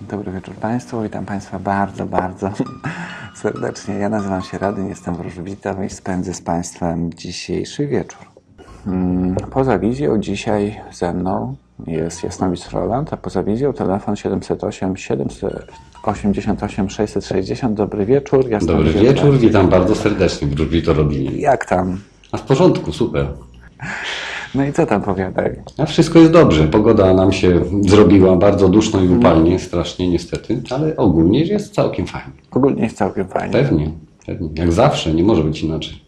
Dobry wieczór Państwu. Witam Państwa bardzo, bardzo serdecznie. Ja nazywam się Radyn, jestem wróżbitą i spędzę z Państwem dzisiejszy wieczór. Mm, Poza wizją dzisiaj ze mną jest Jasnowicz Roland, a poza wizją telefon 708 788 660. Dobry wieczór. Jasnowicz Dobry wieczór, witam bardzo serdecznie, wróżbito Robinie. Jak tam? A w porządku, super. No i co tam powiadaj? A wszystko jest dobrze. Pogoda nam się zrobiła bardzo duszno i upalnie, strasznie niestety, ale ogólnie jest całkiem fajnie. Ogólnie jest całkiem fajnie. Pewnie, pewnie. Jak zawsze, nie może być inaczej.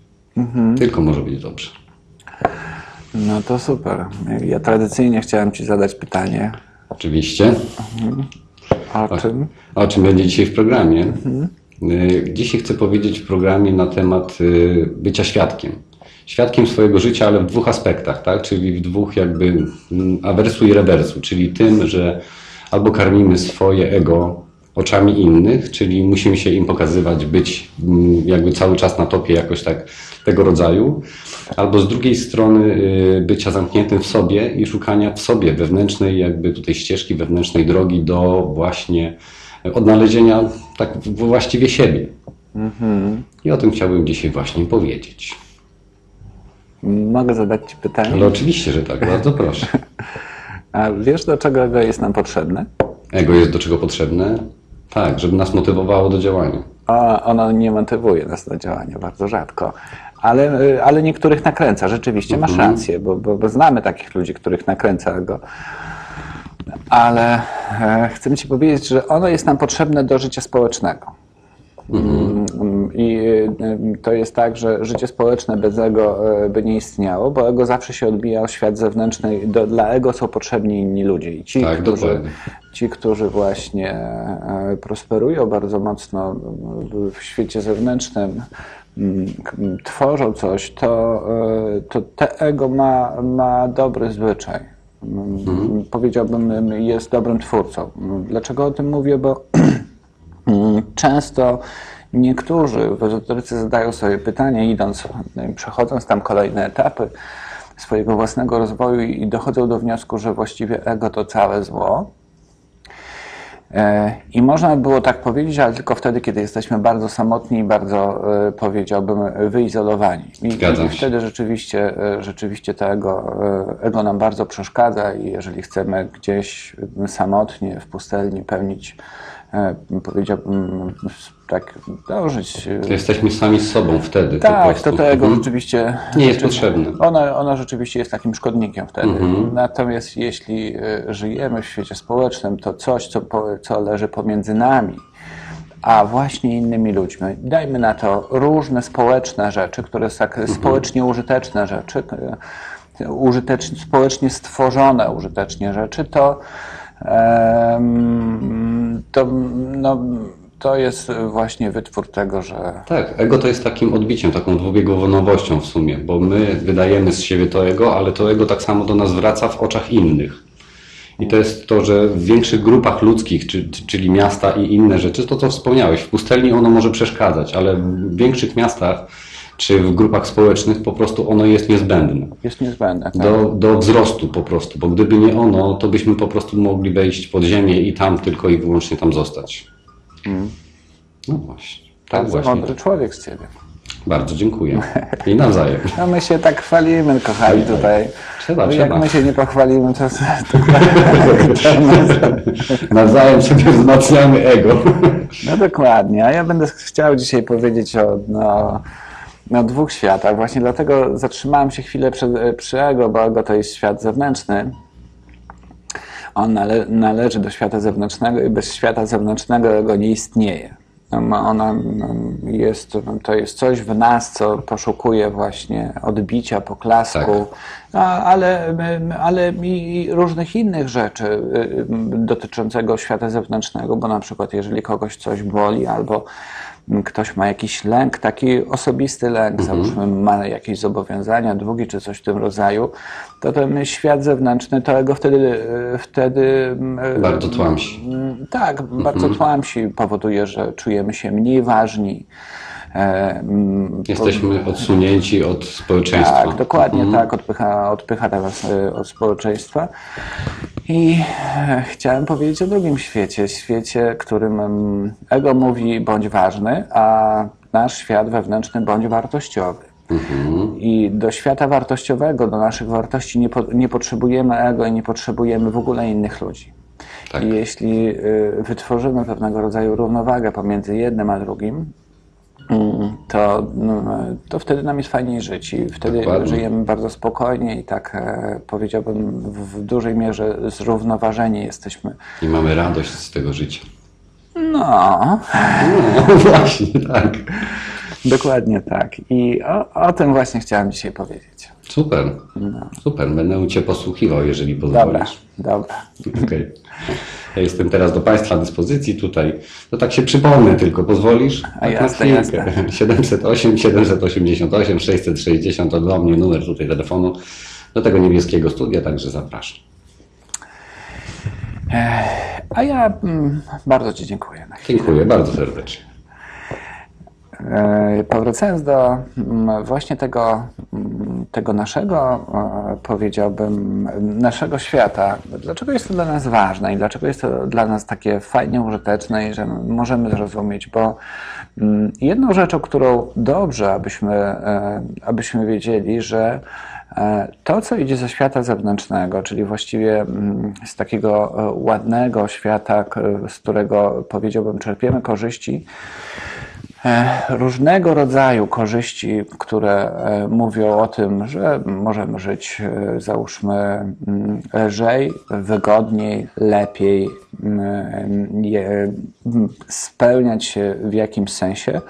Tylko może być dobrze. No to super. Ja tradycyjnie chciałem Ci zadać pytanie. Oczywiście. O czym? A o czym będzie dzisiaj w programie? Y, Dzisiaj chcę powiedzieć w programie na temat y, bycia świadkiem. Świadkiem swojego życia, ale w dwóch aspektach, tak? Czyli w dwóch jakby mm, awersu i rewersu, czyli tym, że albo karmimy swoje ego oczami innych, czyli musimy się im pokazywać, być mm, jakby cały czas na topie jakoś tak tego rodzaju, albo z drugiej strony y, bycia zamkniętym w sobie i szukania w sobie wewnętrznej jakby tutaj ścieżki, wewnętrznej drogi do właśnie odnalezienia tak właściwie siebie. I o tym chciałbym dzisiaj właśnie powiedzieć. Mogę zadać Ci pytanie? Ale oczywiście, że tak, bardzo proszę. A wiesz, do czego ego jest nam potrzebne? Ego jest do czego potrzebne? Tak, żeby nas motywowało do działania. A ono nie motywuje nas do działania bardzo rzadko. Ale, y, ale niektórych nakręca. Rzeczywiście masz rację, bo, bo, bo znamy takich ludzi, których nakręca ego. Ale e, chcę Ci powiedzieć, że ono jest nam potrzebne do życia społecznego. Mm, I to jest tak, że życie społeczne bez ego y, by nie istniało, bo ego zawsze się odbija o świat zewnętrzny. Do, dla ego są potrzebni inni ludzie. I ci, Tak, którzy, dokładnie. ci, którzy właśnie e, prosperują bardzo mocno w świecie zewnętrznym, mm, tworzą coś, to, e, to te ego ma, ma dobry zwyczaj. Mm, Powiedziałbym, jest dobrym twórcą. Dlaczego o tym mówię? Bo Mm, Często niektórzy w ezoteryce zadają sobie pytanie, idąc, przechodząc tam kolejne etapy swojego własnego rozwoju i dochodzą do wniosku, że właściwie ego to całe zło. E, I można by było tak powiedzieć, ale tylko wtedy, kiedy jesteśmy bardzo samotni i bardzo, e, powiedziałbym, wyizolowani. I, wtedy rzeczywiście, e, rzeczywiście to ego, ego nam bardzo przeszkadza i jeżeli chcemy gdzieś samotnie w pustelni pełnić, powiedziałbym, tak dążyć e, To jesteśmy sami z sobą wtedy. tak, to to ego Mhm. rzeczywiście Nie jest potrzebne. Ono, ono rzeczywiście jest takim szkodnikiem wtedy. Mhm. Natomiast jeśli y, żyjemy w świecie społecznym, to coś, co, co leży pomiędzy nami, a właśnie innymi ludźmi, dajmy na to różne społeczne rzeczy, które są tak społecznie użyteczne rzeczy, y, użytecz, społecznie stworzone użytecznie rzeczy, to, to, no, to jest właśnie wytwór tego, że Tak, ego to jest takim odbiciem, taką dwubiegunowością w sumie, bo my wydajemy z siebie to ego, ale to ego tak samo do nas wraca w oczach innych. I to jest to, że w większych grupach ludzkich, czy, czy- czyli miasta i inne rzeczy, to co wspomniałeś, w pustelni ono może przeszkadzać, ale w większych miastach czy w grupach społecznych po prostu ono jest niezbędne. jest niezbędne. Tak? Do, do wzrostu po prostu, bo gdyby nie ono, to byśmy po prostu mogli wejść pod ziemię i tam tylko i wyłącznie tam zostać. No właśnie. Tak Bardzo właśnie. mądry człowiek z ciebie. Bardzo dziękuję. I nawzajem. No my się tak chwalimy, kochani, Tak, tak. tutaj. Trzeba, No, Jak trzeba. my się nie pochwalimy, to, to Nawzajem sobie wzmacniamy ego. no dokładnie. A ja będę chciał dzisiaj powiedzieć o, no, o dwóch światach. Właśnie dlatego zatrzymałem się chwilę przy, przy ego, bo ego to jest świat zewnętrzny. On nale, należy do świata zewnętrznego i bez świata zewnętrznego ego nie istnieje. No, Ona no, jest, to jest coś w nas, co poszukuje właśnie odbicia, poklasku, Tak. a, ale, ale i i różnych innych rzeczy y, y, dotyczącego świata zewnętrznego, bo na przykład jeżeli kogoś coś boli albo ktoś ma jakiś lęk, taki osobisty lęk, załóżmy ma jakieś zobowiązania, długi czy coś w tym rodzaju, to ten świat zewnętrzny to go wtedy, y, wtedy y, Bardzo tłamsi. Tak, bardzo tłamsi powoduje, że czujemy się mniej ważni, e, Jesteśmy odsunięci od społeczeństwa. tak, dokładnie tak, odpycha, odpycha nas y, od społeczeństwa. I e, chciałem powiedzieć o drugim świecie, świecie, którym mm, ego mówi bądź ważny, a nasz świat wewnętrzny bądź wartościowy. I do świata wartościowego, do naszych wartości nie, po, nie potrzebujemy ego i nie potrzebujemy w ogóle innych ludzi. Tak. I jeśli y, wytworzymy pewnego rodzaju równowagę pomiędzy jednym a drugim, mm, to, no, to wtedy nam jest fajniej żyć i wtedy Dokładnie. żyjemy bardzo spokojnie i tak e, powiedziałbym w, w dużej mierze zrównoważeni jesteśmy. I mamy radość z tego życia. No, No właśnie, tak. Dokładnie tak. I o, o tym właśnie chciałem dzisiaj powiedzieć. Super. Super. Będę Cię posłuchiwał, jeżeli Dobra, pozwolisz. dobra. Okej. Ja jestem teraz do Państwa dyspozycji tutaj. To tak się przypomnę tylko, pozwolisz? A tak jasne, jasne. 708, 788, 660 to do mnie numer tutaj telefonu do tego niebieskiego studia, także zapraszam. A ja mm, bardzo Ci dziękuję. Dziękuję bardzo serdecznie. E, Powracając do mm, właśnie tego, mm, tego naszego, e, powiedziałbym, naszego świata, dlaczego jest to dla nas ważne i dlaczego jest to dla nas takie fajnie użyteczne i że możemy zrozumieć, bo mm, jedną rzeczą, którą dobrze, abyśmy, e, abyśmy wiedzieli, że to, co idzie ze świata zewnętrznego, czyli właściwie z takiego ładnego świata, z którego powiedziałbym czerpiemy korzyści, różnego rodzaju korzyści, które e, mówią o tym, że możemy żyć, e, załóżmy, mm, lżej, wygodniej, lepiej, mm, je- m, spełniać się w jakimś sensie.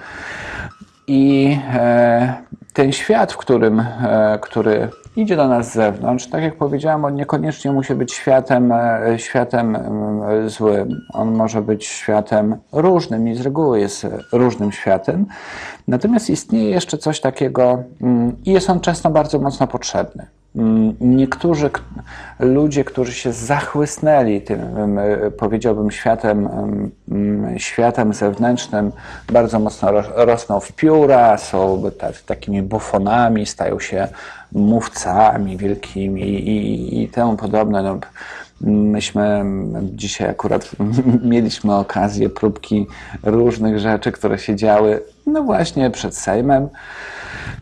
I e, ten świat, w którym, e, który idzie do nas z zewnątrz, tak jak powiedziałem, on niekoniecznie musi być światem, e, światem mm, złym. On może być światem różnym i z reguły jest różnym światem. Natomiast istnieje jeszcze coś takiego mm, i jest on często bardzo mocno potrzebny. Mm, Niektórzy ludzie, którzy się zachłysnęli tym, e, powiedziałbym, światem, em, mm, światem zewnętrznym, bardzo mocno ro- rosną w pióra, są ta- takimi bufonami, stają się mówcami wielkimi i, i temu podobne. No, myśmy dzisiaj akurat mieliśmy okazję próbki różnych rzeczy, które się działy, no właśnie przed Sejmem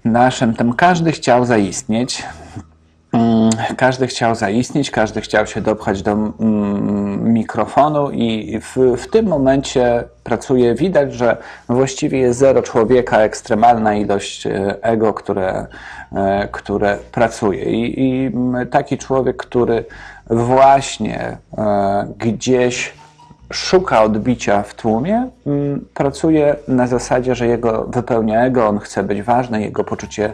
naszym. Tam każdy chciał zaistnieć. Mm, Każdy chciał zaistnieć, każdy chciał się dopchać do mm, mikrofonu, i w, w tym momencie pracuje. Widać, że właściwie jest zero człowieka, ekstremalna ilość e, ego, które, e, które pracuje. I, I taki człowiek, który właśnie e, gdzieś szuka odbicia w tłumie, mm, pracuje na zasadzie, że jego wypełnia ego, on chce być ważny, jego poczucie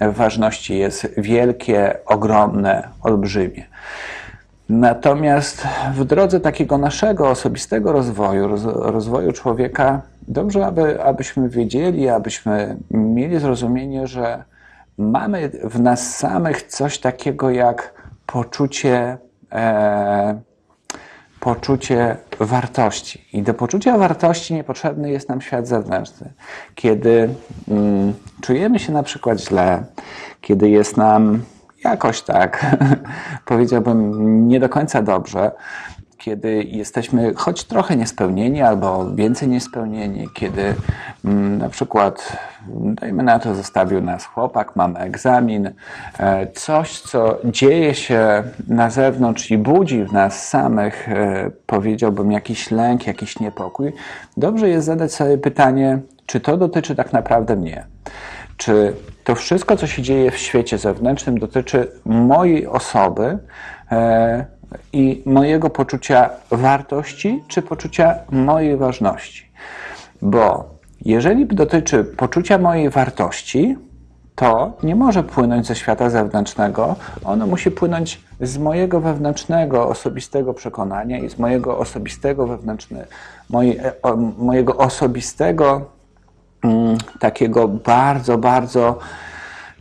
ważności jest wielkie, ogromne, olbrzymie. Natomiast w drodze takiego naszego osobistego rozwoju, roz, rozwoju człowieka, dobrze, aby, abyśmy wiedzieli, abyśmy mieli zrozumienie, że mamy w nas samych coś takiego jak poczucie. E, poczucie wartości. I do poczucia wartości niepotrzebny jest nam świat zewnętrzny. Kiedy mm, czujemy się na przykład źle, kiedy jest nam jakoś tak, powiedziałbym, nie do końca dobrze, kiedy jesteśmy choć trochę niespełnieni albo więcej niespełnieni, kiedy mm, na przykład, dajmy na to, zostawił nas chłopak, mamy egzamin, e, coś, co dzieje się na zewnątrz i budzi w nas samych, e, powiedziałbym, jakiś lęk, jakiś niepokój, dobrze jest zadać sobie pytanie, czy to dotyczy tak naprawdę mnie? Czy to wszystko, co się dzieje w świecie zewnętrznym, dotyczy mojej osoby e, i mojego poczucia wartości, czy poczucia mojej ważności? Bo jeżeli dotyczy poczucia mojej wartości, to nie może płynąć ze świata zewnętrznego, ono musi płynąć z mojego wewnętrznego, osobistego przekonania i z mojego osobistego wewnętrznego, mojego osobistego mm, takiego bardzo, bardzo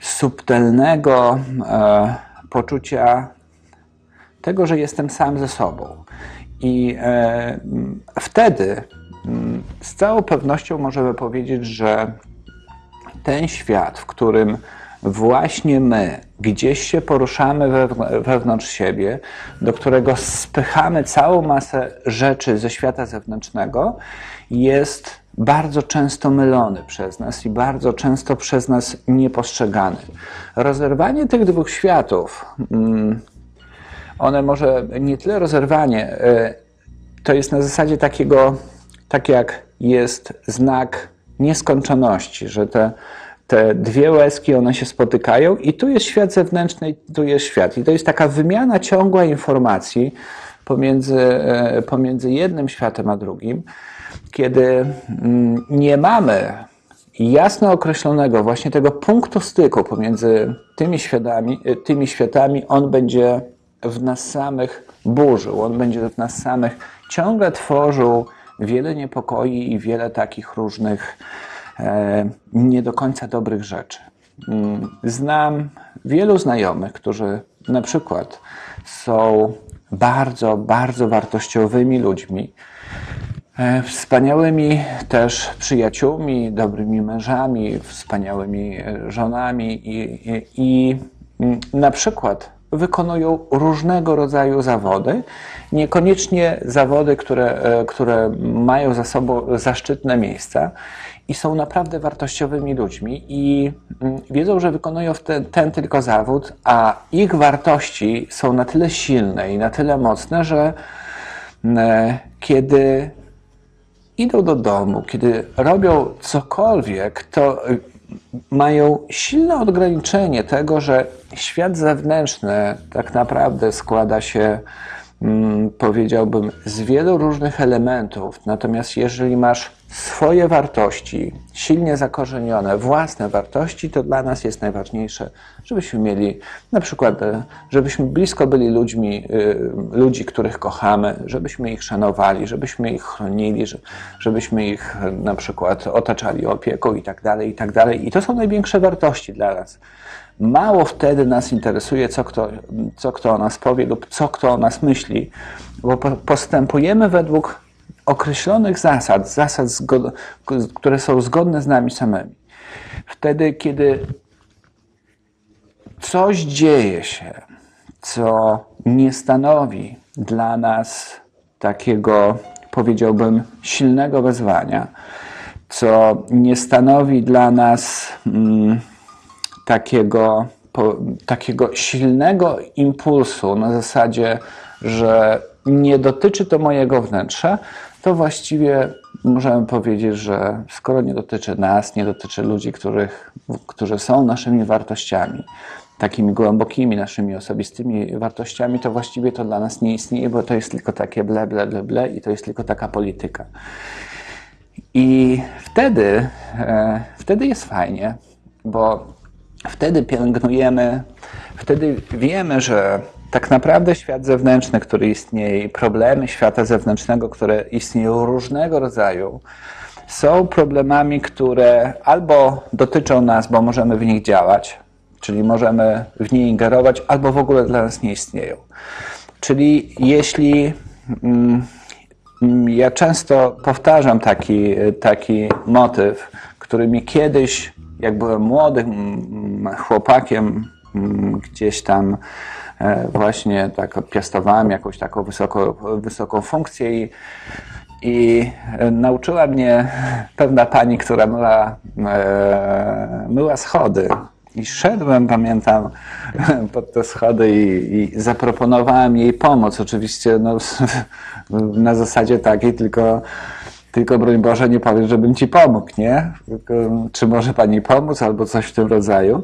subtelnego e, poczucia tego, że jestem sam ze sobą. I e, wtedy z całą pewnością możemy powiedzieć, że ten świat, w którym właśnie my gdzieś się poruszamy wewnątrz siebie, do którego spychamy całą masę rzeczy ze świata zewnętrznego, jest bardzo często mylony przez nas i bardzo często przez nas niepostrzegany. Rozerwanie tych dwóch światów, one może nie tyle rozerwanie, e, to jest na zasadzie takiego, tak jak jest znak nieskończoności, że te, te dwie łezki, one się spotykają i tu jest świat zewnętrzny i tu jest świat. I to jest taka wymiana ciągła informacji pomiędzy, e, pomiędzy jednym światem a drugim, kiedy mm, nie mamy jasno określonego właśnie tego punktu styku pomiędzy tymi światami, e, tymi światami on będzie w nas samych burzył, on będzie w nas samych ciągle tworzył wiele niepokoi i wiele takich różnych e, nie do końca dobrych rzeczy. Mm, znam wielu znajomych, którzy na przykład są bardzo, bardzo wartościowymi ludźmi, e, wspaniałymi też przyjaciółmi, dobrymi mężami, wspaniałymi żonami i, i, i mm, na przykład wykonują różnego rodzaju zawody, niekoniecznie zawody, które, e, które mają za sobą zaszczytne miejsca i są naprawdę wartościowymi ludźmi i mm, wiedzą, że wykonują ten, ten tylko zawód, a ich wartości są na tyle silne i na tyle mocne, że mm, e, kiedy idą do domu, kiedy robią cokolwiek, to mają silne odgraniczenie tego, że świat zewnętrzny tak naprawdę składa się, mm, powiedziałbym, z wielu różnych elementów. Natomiast jeżeli masz swoje wartości, silnie zakorzenione, własne wartości, to dla nas jest najważniejsze, żebyśmy mieli, na przykład, e, żebyśmy blisko byli ludźmi, e, ludzi, których kochamy, żebyśmy ich szanowali, żebyśmy ich chronili, żebyśmy ich e, na przykład otaczali opieką i tak dalej, i tak dalej. I to są największe wartości dla nas. Mało wtedy nas interesuje, co kto, co kto o nas powie lub co kto o nas myśli, bo postępujemy według określonych zasad, zasad, które są zgodne z nami samymi. Wtedy, kiedy coś dzieje się, co nie stanowi dla nas takiego, powiedziałbym, silnego wezwania, co nie stanowi dla nas mm, takiego, po, takiego silnego impulsu na zasadzie, że nie dotyczy to mojego wnętrza, to właściwie możemy powiedzieć, że skoro nie dotyczy nas, nie dotyczy ludzi, których, którzy są naszymi wartościami, takimi głębokimi naszymi osobistymi wartościami, to właściwie to dla nas nie istnieje, bo to jest tylko takie ble, ble, ble, ble i to jest tylko taka polityka. I wtedy, e, wtedy jest fajnie, bo wtedy pielęgnujemy, wtedy wiemy, że tak naprawdę świat zewnętrzny, który istnieje, i problemy świata zewnętrznego, które istnieją różnego rodzaju, są problemami, które albo dotyczą nas, bo możemy w nich działać, czyli możemy w nie ingerować, albo w ogóle dla nas nie istnieją. Czyli jeśli mm, ja często powtarzam taki, taki motyw, który mi kiedyś, jak byłem młodym chłopakiem, gdzieś tam E, właśnie tak piastowałem jakąś taką wysoko, wysoką funkcję i, i nauczyła mnie pewna pani, która myła, e, myła schody. I szedłem, pamiętam, pod te schody i, i zaproponowałem jej pomoc. Oczywiście no, na zasadzie takiej, tylko, tylko broń Boże nie powiem, żebym ci pomógł, nie? Czy może pani pomóc albo coś w tym rodzaju.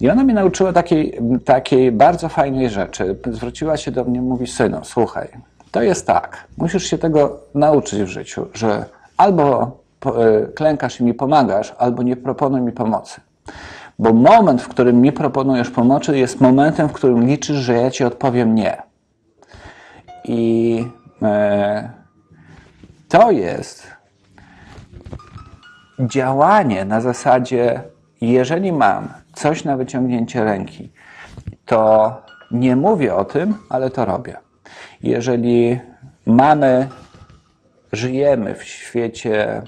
I ona mnie nauczyła takiej, takiej bardzo fajnej rzeczy. Zwróciła się do mnie, mówi, synu, słuchaj, to jest tak, musisz się tego nauczyć w życiu, że albo e, klękasz i mi pomagasz, albo nie proponuj mi pomocy. Bo moment, w którym mi proponujesz pomocy, jest momentem, w którym liczysz, że ja ci odpowiem nie. I e, to jest działanie na zasadzie, jeżeli mam coś na wyciągnięcie ręki, to nie mówię o tym, ale to robię. Jeżeli mamy, żyjemy w świecie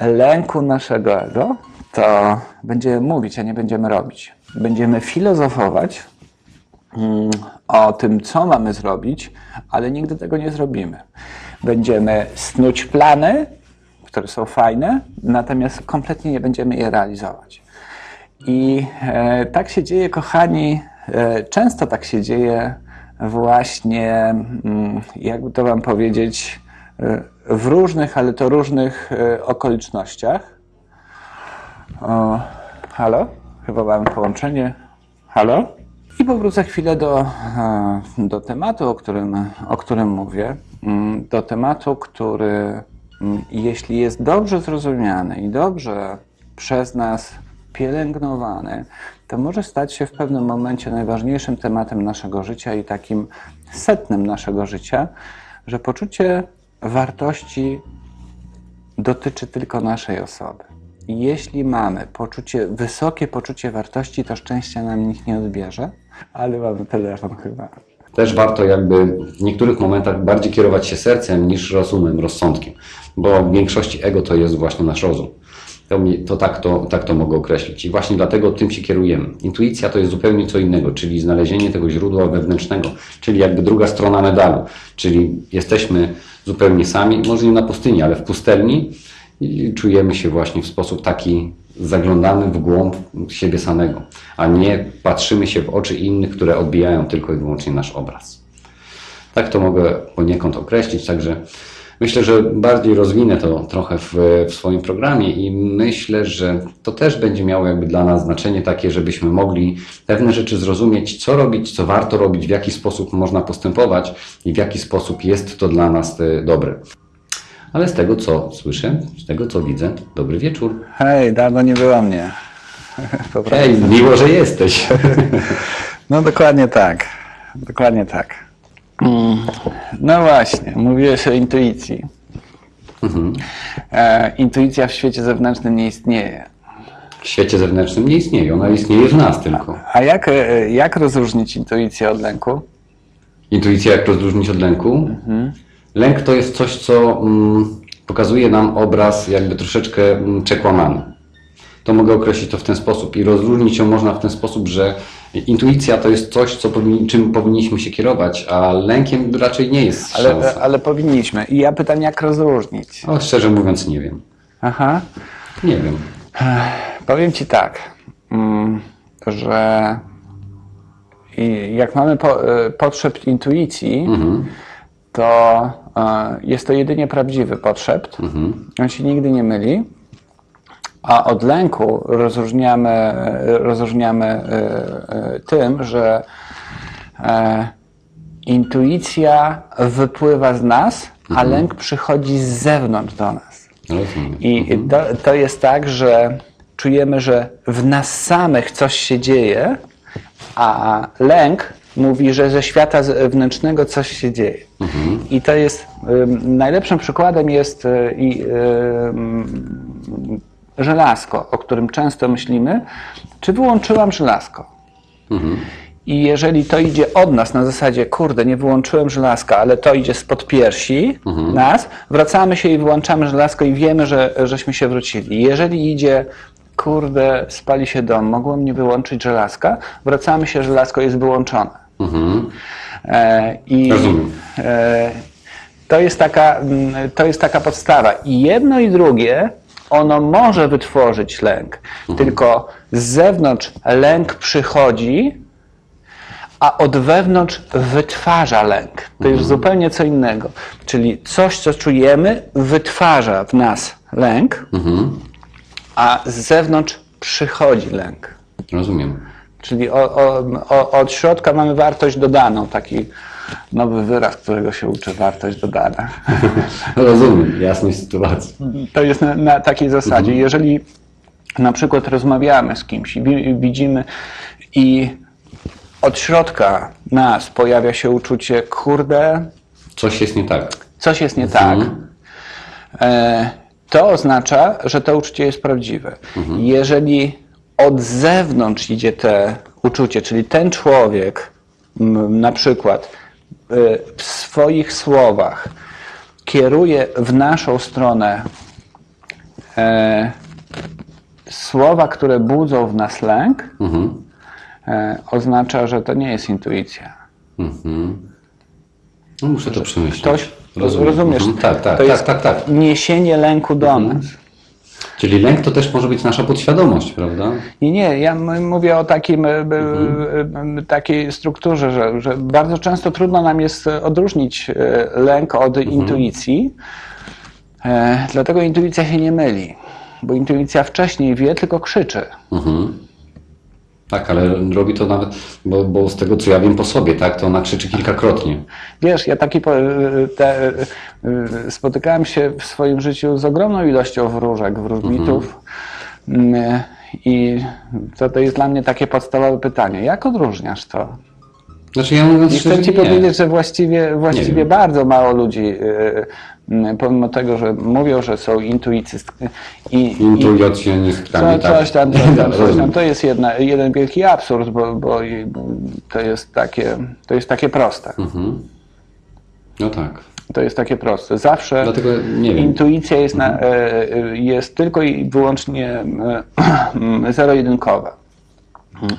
lęku naszego ego, to będziemy mówić, a nie będziemy robić. Będziemy filozofować o tym, co mamy zrobić, ale nigdy tego nie zrobimy. Będziemy snuć plany, które są fajne, natomiast kompletnie nie będziemy je realizować. I e, tak się dzieje, kochani, e, często tak się dzieje właśnie, mm, jakby to Wam powiedzieć, e, w różnych, ale to różnych okolicznościach. O, halo? Chyba mamy połączenie. Halo? I powrócę chwilę do, e, do tematu, o którym, o którym mówię. Mm, Do tematu, który, mm, jeśli jest dobrze zrozumiany i dobrze przez nas pielęgnowany, to może stać się w pewnym momencie najważniejszym tematem naszego życia i takim setnym naszego życia, że poczucie wartości dotyczy tylko naszej osoby. Jeśli mamy poczucie, wysokie poczucie wartości, to szczęścia nam nikt nie odbierze, ale mamy telefon chyba. Też warto jakby w niektórych momentach bardziej kierować się sercem niż rozumem, rozsądkiem, bo w większości ego to jest właśnie nasz rozum. To, to, tak, to tak to mogę określić. I właśnie dlatego tym się kierujemy. Intuicja to jest zupełnie co innego, czyli znalezienie tego źródła wewnętrznego, czyli jakby druga strona medalu. Czyli jesteśmy zupełnie sami, może nie na pustyni, ale w pustelni i czujemy się właśnie w sposób taki zaglądamy w głąb siebie samego, a nie patrzymy się w oczy innych, które odbijają tylko i wyłącznie nasz obraz. Tak to mogę poniekąd określić, także myślę, że bardziej rozwinę to trochę w, w swoim programie i myślę, że to też będzie miało jakby dla nas znaczenie takie, żebyśmy mogli pewne rzeczy zrozumieć, co robić, co warto robić, w jaki sposób można postępować i w jaki sposób jest to dla nas e, dobre. Ale z tego, co słyszę, z tego, co widzę, dobry wieczór. Hej, dawno nie było mnie. Hej, miło, że jesteś. No dokładnie tak. Dokładnie tak. Mm. No właśnie, mówiłeś o intuicji. E, intuicja w świecie zewnętrznym nie istnieje. W świecie zewnętrznym nie istnieje, ona istnieje w nas tylko. A jak, e, jak rozróżnić intuicję od lęku? Intuicja, jak rozróżnić od lęku? Lęk to jest coś, co mm, pokazuje nam obraz jakby troszeczkę mm, przekłamany. To mogę określić to w ten sposób i rozróżnić ją można w ten sposób, że intuicja to jest coś, co powinni, czym powinniśmy się kierować, a lękiem raczej nie jest Ale, szansa. ale powinniśmy. I ja pytam, jak rozróżnić? O, szczerze mówiąc nie wiem. Aha. Nie wiem. Powiem Ci tak, mm, że jak mamy po, e, potrzebt intuicji, to e, jest to jedynie prawdziwy potrzebt. On się nigdy nie myli. A od lęku rozróżniamy, rozróżniamy e, e, tym, że e, intuicja wypływa z nas, a lęk przychodzi z zewnątrz do nas. Rozumiem. I to, to jest tak, że czujemy, że w nas samych coś się dzieje, a lęk mówi, że ze świata zewnętrznego coś się dzieje. I to jest ym, najlepszym przykładem jest y, i, żelazko, o którym często myślimy. Czy wyłączyłam żelazko? I jeżeli to idzie od nas na zasadzie, kurde, nie wyłączyłem żelazka, ale to idzie spod piersi nas, wracamy się i wyłączamy żelazko i wiemy, że żeśmy się wrócili. Jeżeli idzie, kurde, spali się dom, mogłem nie wyłączyć żelazka, wracamy się, żelazko jest wyłączone. E, I Rozumiem. e, to, jest taka, mm, to jest taka podstawa. I jedno i drugie, ono może wytworzyć lęk, tylko z zewnątrz lęk przychodzi, a od wewnątrz wytwarza lęk. To jest zupełnie co innego. Czyli coś, co czujemy, wytwarza w nas lęk, a z zewnątrz przychodzi lęk. Rozumiem. Czyli o, o, o, od środka mamy wartość dodaną, taki nowy wyraz, którego się uczę, wartość dodana. Rozumiem. Jasność sytuacji. To jest na, na takiej zasadzie. Jeżeli na przykład rozmawiamy z kimś i wi- widzimy i od środka nas pojawia się uczucie, kurde, Coś jest nie tak. coś jest nie tak, e, to oznacza, że to uczucie jest prawdziwe. Jeżeli od zewnątrz idzie te uczucie, czyli ten człowiek na przykład e, w swoich słowach kieruje w naszą stronę e, słowa, które budzą w nas lęk, Mhm. e, oznacza, że to nie jest intuicja. Mhm. No, muszę to przemyśleć. Ktoś, Rozumiem. rozumiesz, Mhm. Tak, tak, to tak, jest tak, tak. niesienie lęku do nas. Czyli lęk to też może być nasza podświadomość, prawda? Nie, nie, ja mówię o takim, e, e, Mhm. e, takiej strukturze, że, że bardzo często trudno nam jest odróżnić lęk od Mhm. intuicji. Dlatego intuicja się nie myli, bo intuicja wcześniej wie, tylko krzyczy. Mhm. Tak, ale robi to nawet, bo, bo z tego co ja wiem po sobie, tak, to ona krzyczy kilkakrotnie. Wiesz, ja taki po- te, e, e, spotykałem się w swoim życiu z ogromną ilością wróżek, wróżbitów. Mm, I to, to jest dla mnie takie podstawowe pytanie. Jak odróżniasz to? Znaczy ja mówiąc I szczerze, chcę Ci nie. powiedzieć, że właściwie, właściwie bardzo mało ludzi, pomimo tego, że mówią, że są intuicystki i, Intuicjonistkami, co, tak. coś tam, coś tam, coś tam. To jest jedna, jeden wielki absurd, bo, bo to, jest takie, to jest takie proste. Mhm. No tak. To jest takie proste. Zawsze Dlatego intuicja jest, na, e, e, jest tylko i wyłącznie e, zero-jedynkowa.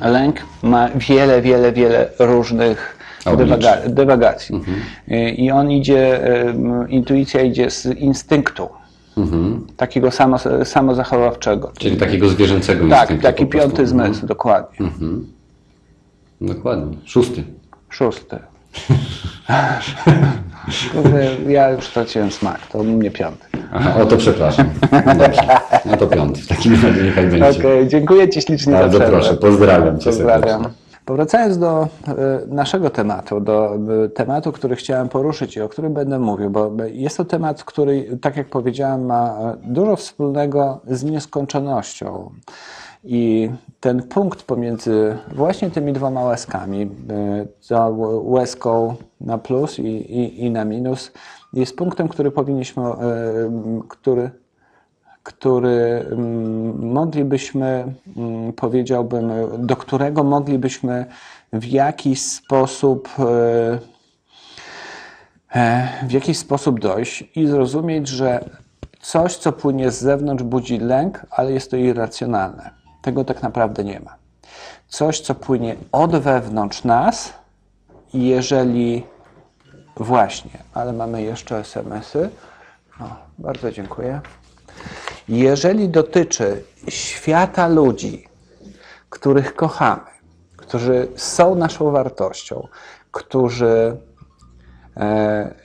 Lęk ma wiele, wiele, wiele różnych. Dywaga- dywagacji. Mhm. E, I on idzie, m, intuicja idzie z instynktu, Mhm. takiego samo, samozachowawczego. Czyli takiego zwierzęcego Tak, instynktu taki piąty zmysł, dokładnie. Mhm. Dokładnie. Szósty. Szósty. Ja już straciłem smak, to u mnie piąty. Aha, o to przepraszam. Dobrze. No to piąty. W takim razie niechaj będzie. Okej, dziękuję Ci ślicznie Bardzo za przerwę. proszę, pozdrawiam cię Pozdrawiam. serdecznie. Powracając do e, naszego tematu, do e, tematu, który chciałem poruszyć i o którym będę mówił, bo jest to temat, który, tak jak powiedziałem, ma e, dużo wspólnego z nieskończonością. I ten punkt pomiędzy właśnie tymi dwoma łezkami, tą łezką na plus i, i, i na minus, jest punktem, który powinniśmy, który który mm, moglibyśmy, mm, powiedziałbym, do którego moglibyśmy w jakiś sposób e, e, w jakiś sposób dojść i zrozumieć, że coś, co płynie z zewnątrz, budzi lęk, ale jest to irracjonalne. Tego tak naprawdę nie ma. Coś, co płynie od wewnątrz nas, jeżeli właśnie, ale mamy jeszcze SMS-y. O, bardzo dziękuję. Jeżeli dotyczy świata ludzi, których kochamy, którzy są naszą wartością, którzy, e,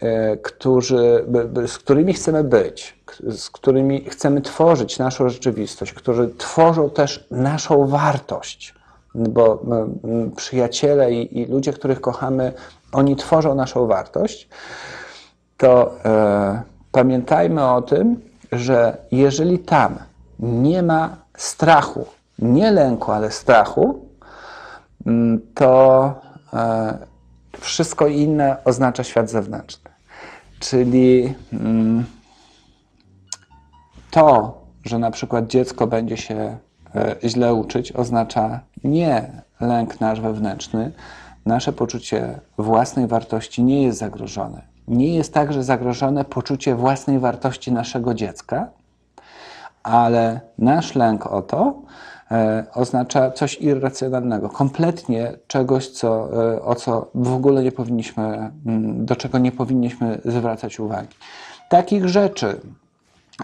e, którzy, z którymi chcemy być, z którymi chcemy tworzyć naszą rzeczywistość, którzy tworzą też naszą wartość, bo przyjaciele i, i ludzie, których kochamy, oni tworzą naszą wartość, to e, pamiętajmy o tym, że jeżeli tam nie ma strachu, nie lęku, ale strachu, mm, to e, wszystko inne oznacza świat zewnętrzny. Czyli mm, to, że na przykład dziecko będzie się e, źle uczyć, oznacza nie lęk nasz wewnętrzny, nasze poczucie własnej wartości nie jest zagrożone. Nie jest także zagrożone poczucie własnej wartości naszego dziecka, ale nasz lęk o to e, oznacza coś irracjonalnego, kompletnie czegoś, co, e, o co w ogóle nie powinniśmy, mm, do czego nie powinniśmy zwracać uwagi. Takich rzeczy,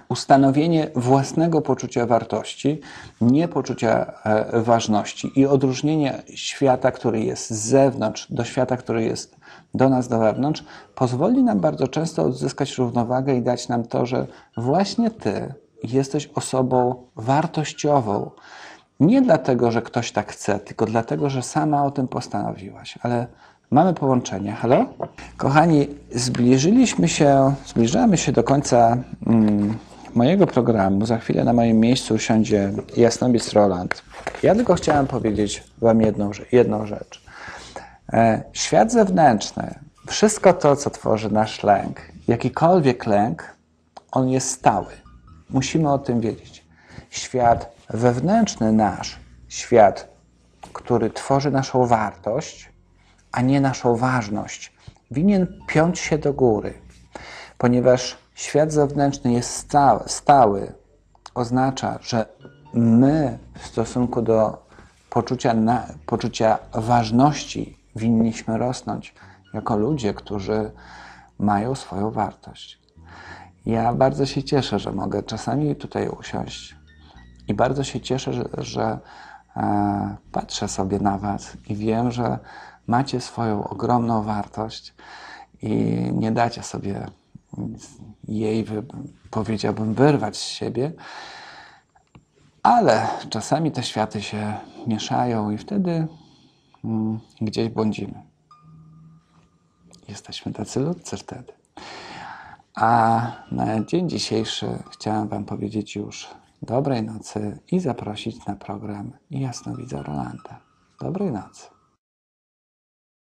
ustanowienie własnego poczucia wartości, nie poczucia e, ważności i odróżnienie świata, który jest z zewnątrz, do świata, który jest do nas, do wewnątrz, pozwoli nam bardzo często odzyskać równowagę i dać nam to, że właśnie Ty jesteś osobą wartościową. Nie dlatego, że ktoś tak chce, tylko dlatego, że sama o tym postanowiłaś. Ale mamy połączenie. Halo? Kochani, zbliżyliśmy się, zbliżamy się do końca mm, mojego programu. Za chwilę na moim miejscu usiądzie Jasnobiec Roland. Ja tylko chciałem powiedzieć Wam jedną, jedną rzecz. E, Świat zewnętrzny, wszystko to, co tworzy nasz lęk, jakikolwiek lęk, on jest stały. Musimy o tym wiedzieć. Świat wewnętrzny nasz, świat, który tworzy naszą wartość, a nie naszą ważność, winien piąć się do góry, ponieważ świat zewnętrzny jest stały, stały oznacza, że my w stosunku do poczucia, na, poczucia ważności winniśmy rosnąć jako ludzie, którzy mają swoją wartość. Ja bardzo się cieszę, że mogę czasami tutaj usiąść i bardzo się cieszę, że, że e, patrzę sobie na Was i wiem, że macie swoją ogromną wartość i nie dacie sobie jej, powiedziałbym, wyrwać z siebie, ale czasami te światy się mieszają i wtedy gdzieś błądzimy. Jesteśmy tacy ludcy wtedy. A na dzień dzisiejszy chciałem Wam powiedzieć już dobrej nocy i zaprosić na program Jasnowidza Rolanda. Dobrej nocy.